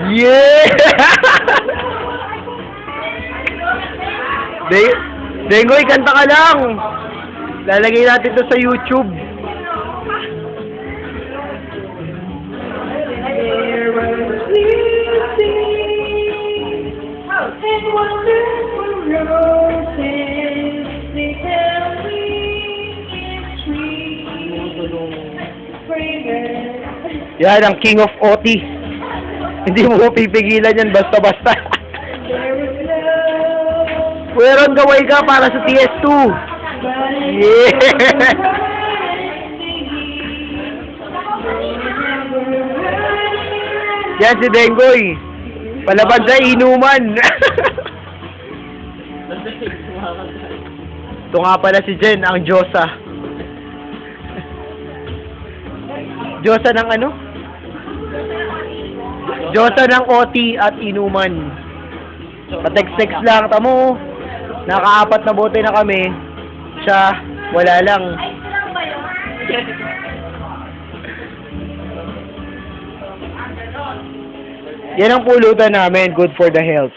Yeah! De Dengoy, kanta ka lang! Lalagay natin to sa YouTube. Yan, ang King of OT. Hindi mo pipigilan yan basta-basta. Meron gaway ka para sa TS2. but Yeah! Yan si Dengoy. Palaban sa inuman. Ito nga pala si Jen, ang Diyosa. Diyosa ng ano? Diyosa ng oti at inuman. Patex-tex lang. Tamo, nakaapat na bote na kami. Siya, wala lang. Yan ang pulutan namin, good for the health.